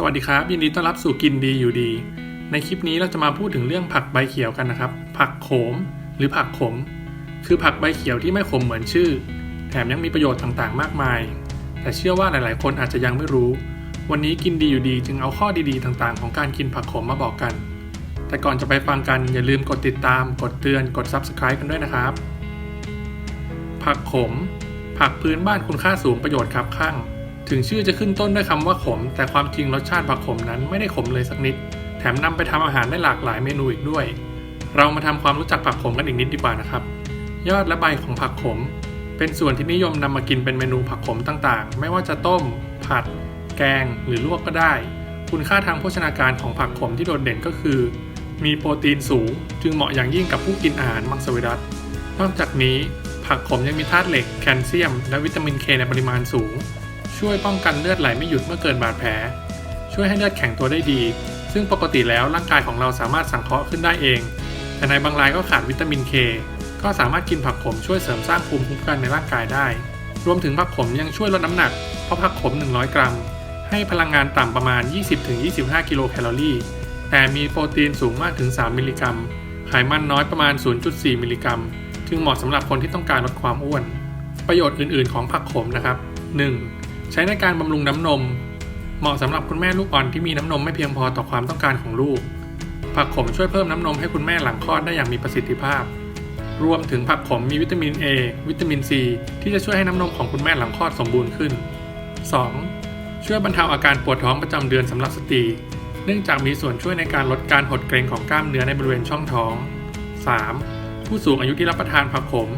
สวัสดีครับ ยินดีต้อนรับสู่กินดีอยู่ดี ในคลิปนี้เราจะมาพูดถึงเรื่องผักใบเขียวกันนะครับ ผักโขมหรือผักขม คือผักใบเขียวที่ไม่ขมเหมือนชื่อ แถมยังมีประโยชน์ต่างๆ มากมาย แต่เชื่อว่าหลายๆ คนอาจจะยังไม่รู้ วันนี้กินดีอยู่ดีจึงเอาข้อดีๆต่างๆ ของการกินผักขมมาบอกกัน แต่ก่อนจะไปฟังกันอย่าลืมกดติดตาม กดเตือนกด Subscribe กันด้วยนะครับ ผักขม ผักพื้นบ้านคุณค่าสูงประโยชน์ครับข้าง ถึงชื่อจะขึ้นต้นด้วยคำว่าขม แต่ความจริงรสชาติผักขมนั้นไม่ได้ขมเลยสักนิด แถมนำไปทำอาหารได้หลากหลายเมนูอีกด้วย เรามาทำความรู้จักผักขมกันอีกนิดดีกว่านะครับ ยอดและใบของผักขม เป็นส่วนที่นิยมนำมากินเป็นเมนูผักขมต่างๆ ไม่ว่าจะต้ม ผัด แกง หรือลวกก็ได้ คุณค่าทางโภชนาการของผักขมที่โดดเด่นก็คือ มีโปรตีนสูง จึงเหมาะอย่างยิ่งกับผู้กินอาหารมังสวิรัตนอกจากนี้ผักขมยังมีธาตุเหล็กแคลเซียม และวิตามินเคในปริมาณสูง ช่วยป้องกันเลือดไหลไม่หยุดเมื่อเกิดบาดแผล ช่วยให้เลือดแข็งตัวได้ดี ซึ่งปกติแล้วร่างกายของเราสามารถสังเคราะห์ขึ้นได้เอง แต่ในบางรายก็ขาดวิตามินเคก็สามารถกินผักขมช่วยเสริมสร้างภูมิคุ้มกันในร่างกายได้ รวมถึงผักขมยังช่วยลดน้ำหนัก เพราะผักขม 100 กรัม ให้พลังงานต่ำประมาณ 20-25 กิโลแคลอรี่ แต่มีโปรตีนสูงมากถึง 3 มิลลิกรัม ไขมันน้อยประมาณ 0.4 มิลลิกรัม จึงเหมาะสำหรับคนที่ต้องการลดความอ้วน ประโยชน์อื่น ๆ ของผักขมนะครับ 1. ใช้ในการบำรุงน้ำนม เหมาะสำหรับคุณแม่ลูกอ่อนที่มีน้ำนมไม่เพียงพอต่อความต้องการของลูก ผักขมช่วยเพิ่มน้ำนมให้คุณแม่หลังคลอดได้อย่างมีประสิทธิภาพ รวมถึงผักขมมีวิตามิน A วิตามิน C ที่จะช่วยให้น้ำนมของคุณแม่หลังคลอดสมบูรณ์ขึ้น 2. ช่วยบรรเทาอาการปวดท้องประจำเดือนสำหรับสตรี เนื่องจากมีส่วนช่วยในการลดการหดเกร็งของกล้ามเนื้อในบริเวณช่องท้อง 3. ผู้สูงอายุที่รับประทานผักขม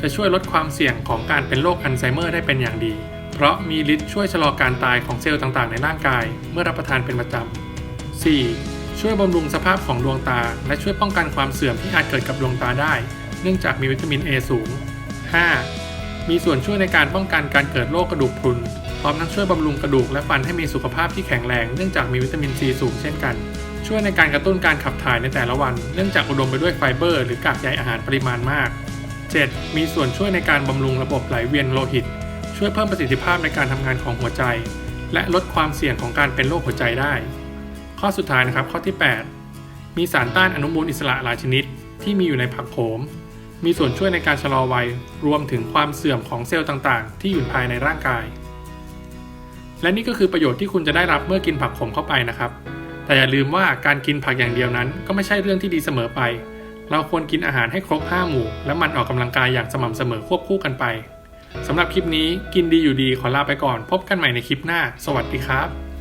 จะช่วยลดความเสี่ยงของการเป็นโรคอัลไซเมอร์ได้เป็นอย่างดี เพราะมีฤทธิ์ช่วยชะลอการตายของเซลล์ต่างๆ ในร่างกาย เมื่อรับประทานเป็นประจำ 4. ช่วยบำรุงสภาพของดวงตา และช่วยป้องกันความเสื่อมที่อาจเกิดกับดวงตาได้ เนื่องจากมีวิตามิน A สูง 5. มีส่วนช่วยในการป้องกันการเกิดโรคกระดูกพรุน พร้อมทั้งช่วยบำรุงกระดูกและฟันให้มีสุขภาพที่แข็งแรง เนื่องจากมีวิตามินซีสูงเช่นกัน ช่วยในการกระตุ้นการขับถ่ายในแต่ละวัน เนื่องจากอุดมไปด้วยไฟเบอร์ หรือกากใยอาหารปริมาณมาก 7. มีส่วนช่วยในการบำรุงระบบไหลเวียนโลหิต ช่วยเพิ่มประสิทธิภาพในการทำงานของหัวใจ และลดความเสี่ยงของการเป็นโรคหัวใจได้ ข้อสุดท้ายนะครับข้อที่ 8 มีสารต้านอนุมูลอิสระหลายชนิด ที่มีอยู่ในผักโขม มีส่วนช่วยในการชะลอวัยรวมถึงความเสื่อมของเซลล์ต่างๆ ที่อยู่ภายในร่างกาย และนี่ก็คือประโยชน์ที่คุณจะได้รับเมื่อกินผักขมเข้าไปนะครับ แต่อย่าลืมว่าการกินผักอย่างเดียวนั้น ก็ไม่ใช่เรื่องที่ดีเสมอไป เราควรกินอาหารให้ครบ5หมู่ และมันออกกำลังกายอย่างสม่ำเสมอควบคู่กันไป สำหรับคลิปนี้กินดีอยู่ดีขอลาไปก่อน พบกันใหม่ในคลิปหน้า สวัสดีครับ